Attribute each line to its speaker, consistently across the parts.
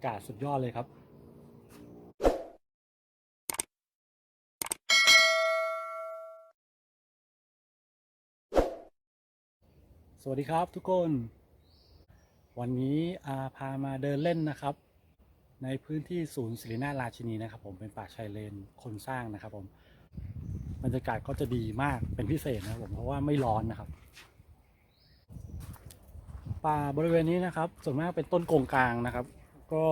Speaker 1: บรรยากาศสุดยอดเลยครับ สวัสดีครับทุกคน วันนี้อาพามาเดินเล่นนะครับ ในพื้นที่ศูนย์ศิรินาราชินีนะครับผมเป็นป่าชายเลนคนสร้างนะครับผมบรรยากาศก็จะดีมากเป็นพิเศษนะครับผมเพราะว่าไม่ร้อนนะครับป่าบริเวณนี้นะครับ ส่วนมากเป็นต้นโกงกลางนะครับ ก็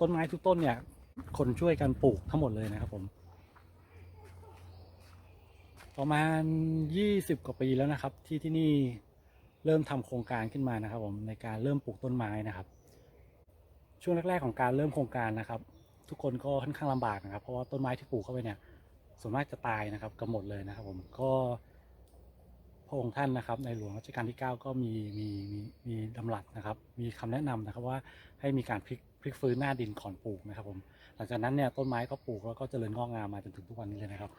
Speaker 1: ต้นไม้ทุกต้นเนี่ย คนช่วยกันปลูกทั้งหมดเลยนะครับผม ประมาณ 20 กว่าปีแล้วนะครับ ที่ที่นี่เริ่มทำโครงการขึ้นมานะครับ ผมในการเริ่มปลูกต้นไม้นะครับ ช่วงแรก ๆ ของการเริ่มโครงการนะครับ ทุกคนก็ค่อนข้างลำบากนะครับ เพราะว่าต้นไม้ที่ปลูกเข้าไปเนี่ยส่วนมากจะตายนะครับกันหมดเลยนะครับ ผมก็ ระองค์ท่านนะครับ ในหลวงรัชกาลที่ 9 ก็มีมีมีมีดำรัสนะครับ มีคำแนะนำนะครับว่าให้มีการพลิกพลิกฟื้นหน้าดินก่อนปลูกนะครับผมหลังจากนั้นเนี่ยต้นไม้ก็ปลูกแล้วก็เจริญงอกงามมาจนถึงทุกวันนี้เลยนะครับ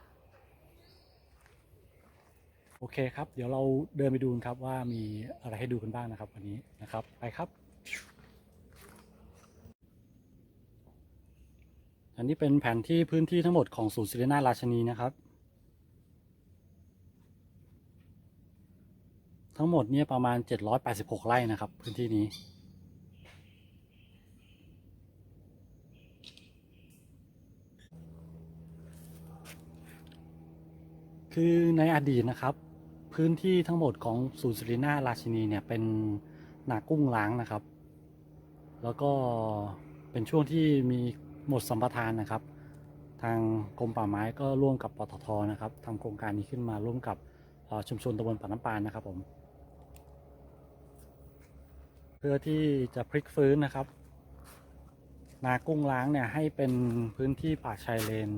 Speaker 1: โอเคครับ เดี๋ยวเราเดินไปดูครับว่ามีอะไรให้ดูกันบ้างนะครับ วันนี้นะครับไปครับ อันนี้เป็นแผนที่พื้นที่ทั้งหมดของศูนย์ศิรินาราชนีนะครับ ทั้งหมดเนี่ยประมาณ 786 ไร่นะครับ พื้นที่นี้ คือในอดีตนะครับ พื้นที่ทั้งหมดของศูนย์ศิรินาราชินีเนี่ยเป็นนากุ้งล้างนะครับ แล้วก็เป็นช่วงที่มีหมดสัมปทานนะครับ ทางกรมป่าไม้ก็ร่วมกับปตทนะครับทำโครงการนี้ขึ้นมาร่วมกับชุมชนตำบลปาน้ำปานนะครับผม พื่อที่จะพลิกฟื้นนะครับ นากุ้งล้างเนี่ยให้เป็นพื้นที่ป่าชายเลน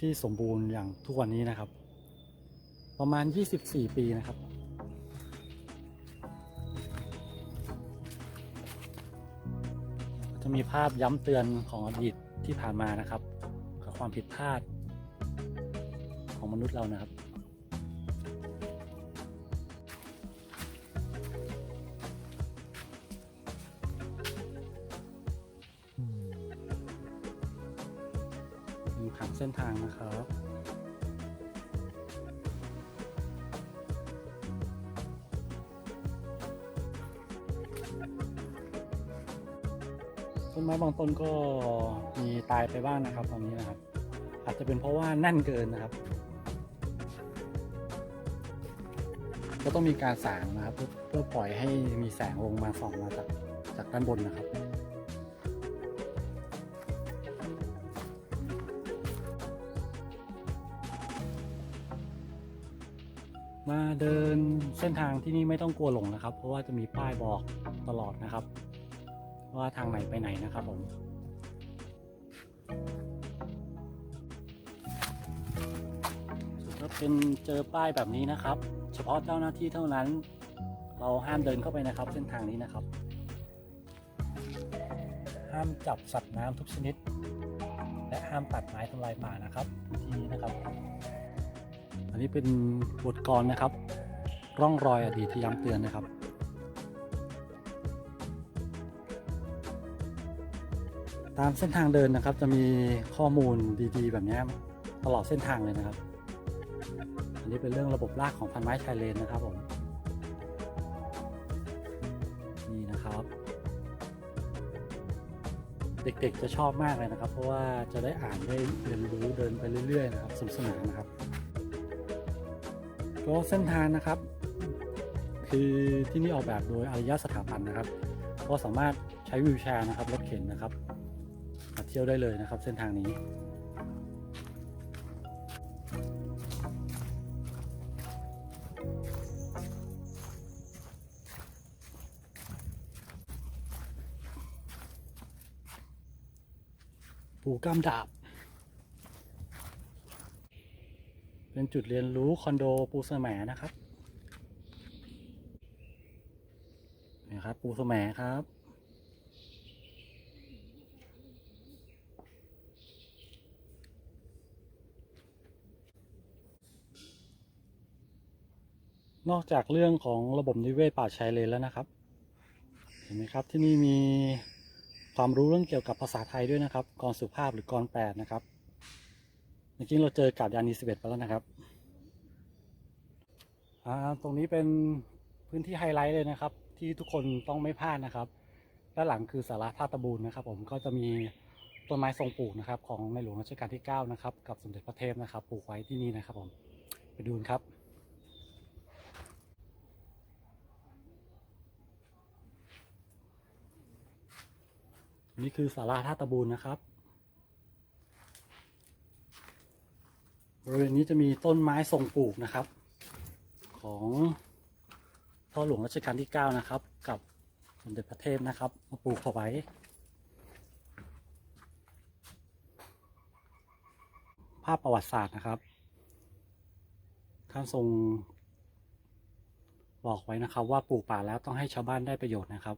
Speaker 1: ที่สมบูรณ์อย่างทุกวันนี้นะครับ ประมาณ 24 ปีนะครับจะมีภาพย้ำเตือนของอดีตที่ผ่านมานะครับกับความผิดพลาดของมนุษย์เรานะครับ เส้นทางนะครับต้นไม้บางต้นก็มีตายไปบ้างนะครับ ตอนนี้นะครับ อาจจะเป็นเพราะว่าแน่นเกินนะครับ ก็ต้องมีการสางนะครับ เพื่อปล่อยให้มีแสงลงมาส่องมาจากจากด้านบนนะครับ มาเดินเส้นทางที่นี่ไม่ต้องกลัวหลงนะครับ เพราะว่าจะมีป้ายบอกตลอดนะครับ ว่าทางไหนไปไหนนะครับผมถ้าเป็นเจอป้ายแบบนี้นะครับ เฉพาะเจ้าหน้าที่เท่านั้น เราห้ามเดินเข้าไปนะครับ เส้นทางนี้นะครับ ห้ามจับสัตว์น้ำทุกชนิด และห้ามตัดไม้ทำลายป่านะครับ ที่นี้นะครับ อันนี้เป็นบทกรนะครับ ร่องรอยอดีตที่ย้ำเตือนนะครับ ตามเส้นทางเดินนะครับ จะมีข้อมูลดีๆ แบบนี้ตลอดเส้นทางเลยนะครับ อันนี้เป็นเรื่องระบบรากของพันไม้ชายเลนนะครับผมนี่นะครับ เด็กๆจะชอบมากเลยนะครับ เพราะว่าจะได้อ่านได้เรียนรู้เดินไปเรื่อยๆนะครับสนุกสนานนะครับ ก็เส้นทางนะครับ คือที่นี่ออกแบบโดยอารยสถาปัตย์นะครับ ก็สามารถใช้วิวแชร์นะครับรถเข็นนะครับมาเที่ยวได้เลยนะครับ เส้นทางนี้ปูกล้ามดาบ เป็นจุดเรียนรู้คอนโดปูสแหมนะครับนี่ครับ ปูสแหมครับนอกจากเรื่องของระบบนิเวศป่าชายเลนแล้วนะครับ เห็นไหมครับที่นี่มีความรู้เรื่องเกี่ยวกับภาษาไทยด้วยนะครับ กรสุภาพหรือกรแปดนะครับ เมื่อกี้เราเจอกับยานีสิบเอ็ดไปแล้วนะครับตรงนี้เป็นพื้นที่ไฮไลท์เลยนะครับ ที่ทุกคนต้องไม่พลาดนะครับด้านหลังคือสาราท่าตะบูนนะครับ ผมก็จะมีต้นไม้ทรงปลูกนะครับ ของในหลวงรัชกาลที่ 9 นะครับ กับสมเด็จพระเทพนะครับ ปลูกไว้ที่นี่นะครับผมไปดูครับนี่คือสาราท่าตะบูนนะครับ บริเวณนี้จะมีต้นไม้ทรงปลูกนะครับ ของพ่อหลวงรัชกาลที่ 9 นะครับ กับสมเด็จพระเทพนะครับ มาปลูกเอาไว้ภาพประวัติศาสตร์นะครับ ท่านทรงบอกไว้นะครับ ว่าปลูกป่าแล้วต้องให้ชาวบ้านได้ประโยชน์นะครับ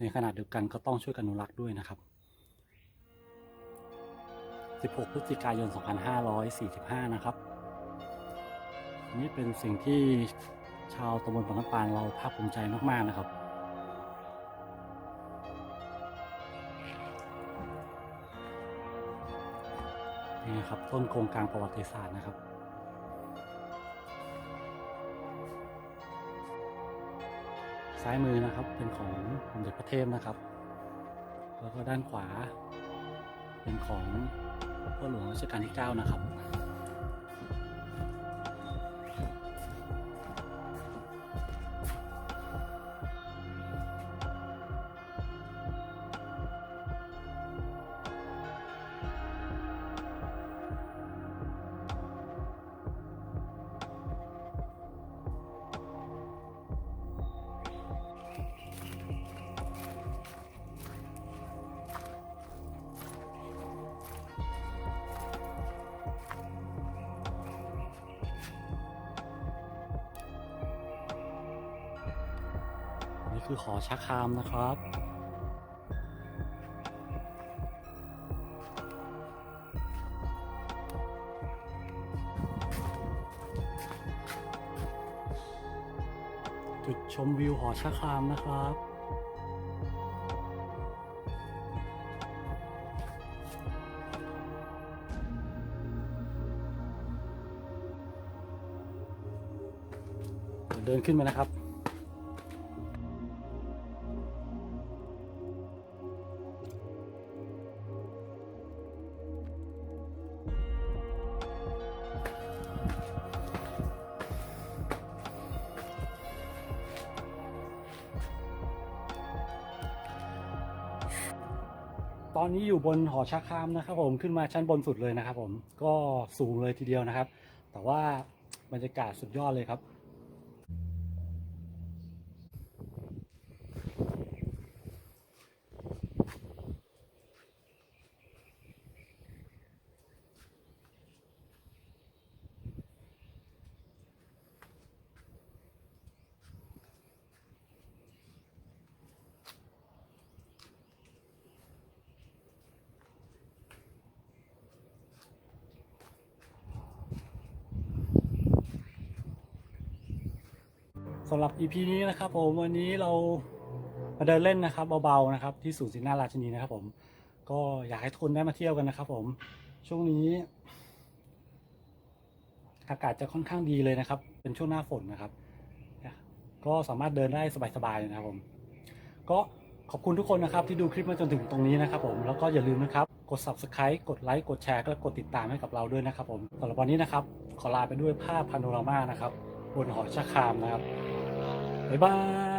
Speaker 1: ในขณะเดียวกันก็ต้องช่วยกันอนุรักษ์ด้วยนะครับ 16 พฤศจิกายน 2545 นะครับ นี่เป็นสิ่งที่ชาวตำบลปางน้ำปานเราภาคภูมิใจมาก ๆ นะครับ นี่ครับ ต้นโครงการประวัติศาสตร์นะครับซ้ายมือนะครับเป็นของสมเด็จพระเทพนะครับ แล้วก็ด้านขวาเป็นของ พ่อหลวงรัชกาลที่ 9 นะครับ คือหอชักคามนะครับ จุดชมวิวหอชักคามนะครับเดินขึ้นไปนะครับ ตอนนี้อยู่บนหอชักคามนะครับผมขึ้นมาชั้นบนสุดเลยนะครับผมก็สูงเลยทีเดียวนะครับ แต่ว่าบรรยากาศสุดยอดเลยครับ สำหรับ EP นี้นะครับผมวันนี้เรามาเดินเล่นนะครับเบาๆนะครับที่ศูนย์ศิลนาราชนีนะครับผมก็อยากให้ทุกคนได้มาเที่ยวกันนะครับผมช่วงนี้ อากาศจะค่อนข้างดีเลยนะครับ เป็นช่วงหน้าฝนนะครับ ก็สามารถเดินได้สบายๆนะครับผม ก็ขอบคุณทุกคนนะครับที่ดูคลิปมาจนถึงตรงนี้นะครับผมแล้วก็อย่าลืมนะครับ กด subscribe กดไลค์กดแชร์และกดติดตามให้กับเราด้วยนะครับผมสำหรับวันนี้นะครับ ขอลาไปด้วยภาพพาโนรามานะครับ บนหอชะครามนะครับ บ๊ายบาย